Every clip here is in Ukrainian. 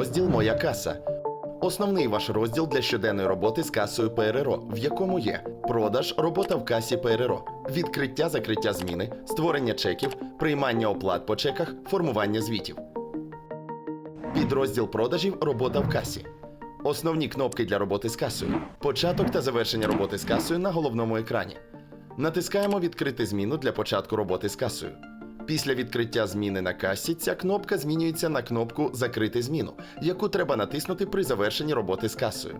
Розділ Моя каса. Основний ваш розділ для щоденної роботи з касою ПРРО, в якому є продаж, робота в касі ПРРО, відкриття закриття зміни, створення чеків, приймання оплат по чеках, формування звітів. Підрозділ продажів Робота в касі. Основні кнопки для роботи з касою. Початок та завершення роботи з касою на головному екрані. Натискаємо Відкрити зміну для початку роботи з касою. Після відкриття зміни на касі ця кнопка змінюється на кнопку Закрити зміну, яку треба натиснути при завершенні роботи з касою.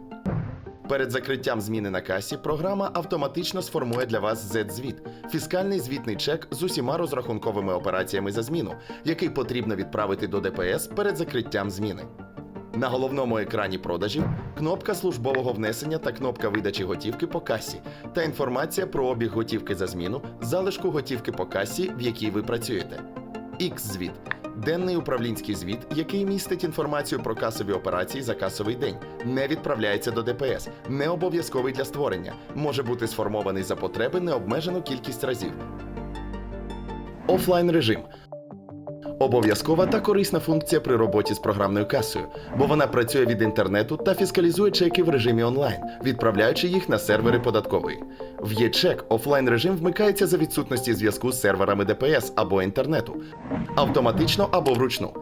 Перед закриттям зміни на касі програма автоматично сформує для вас Z-звіт – фіскальний звітний чек з усіма розрахунковими операціями за зміну, який потрібно відправити до ДПС перед закриттям зміни. На головному екрані продажів кнопка службового внесення та кнопка видачі готівки по касі та інформація про обіг готівки за зміну, залишку готівки по касі, в якій ви працюєте. X-звіт денний управлінський звіт, який містить інформацію про касові операції за касовий день, не відправляється до ДПС, не обов'язковий для створення, може бути сформований за потреби необмежену кількість разів. Офлайн режим Обов'язкова та корисна функція при роботі з програмною касою, бо вона працює від інтернету та фіскалізує чеки в режимі онлайн, відправляючи їх на сервери податкової. В ЄЧЕК офлайн режим вмикається за відсутності зв'язку з серверами ДПС або інтернету, автоматично або вручну.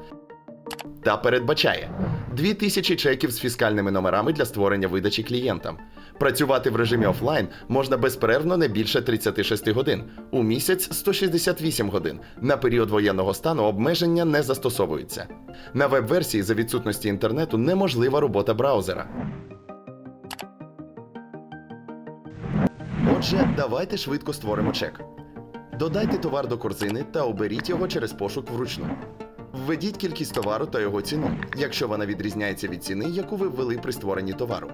Та передбачає 2000 чеків з фіскальними номерами для створення видачі клієнтам. Працювати в режимі офлайн можна безперервно не більше 36 годин, у місяць 168 годин. На період воєнного стану обмеження не застосовуються. На веб-версії за відсутності інтернету неможлива робота браузера. Отже, давайте швидко створимо чек. Додайте товар до корзини та оберіть його через пошук вручну. Введіть кількість товару та його ціну, якщо вона відрізняється від ціни, яку ви ввели при створенні товару.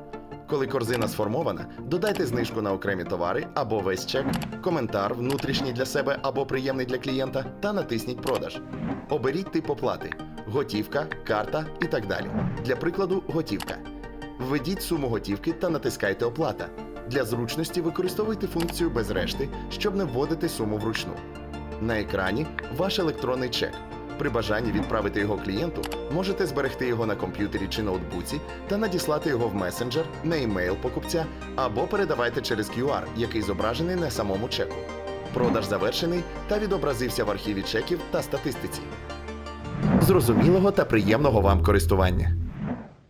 Коли корзина сформована, додайте знижку на окремі товари або весь чек, коментар, внутрішній для себе або приємний для клієнта, та натисніть продаж. Оберіть тип оплати: готівка, карта і так далі. Для прикладу, готівка. Введіть суму готівки та натискайте оплата. Для зручності використовуйте функцію без решти, щоб не вводити суму вручну. На екрані ваш електронний чек. При бажанні відправити його клієнту, можете зберегти його на комп'ютері чи ноутбуці та надіслати його в месенджер, на емейл покупця або передавайте через QR, який зображений на самому чеку. Продаж завершений та відобразився в архіві чеків та статистиці. Зрозумілого та приємного вам користування.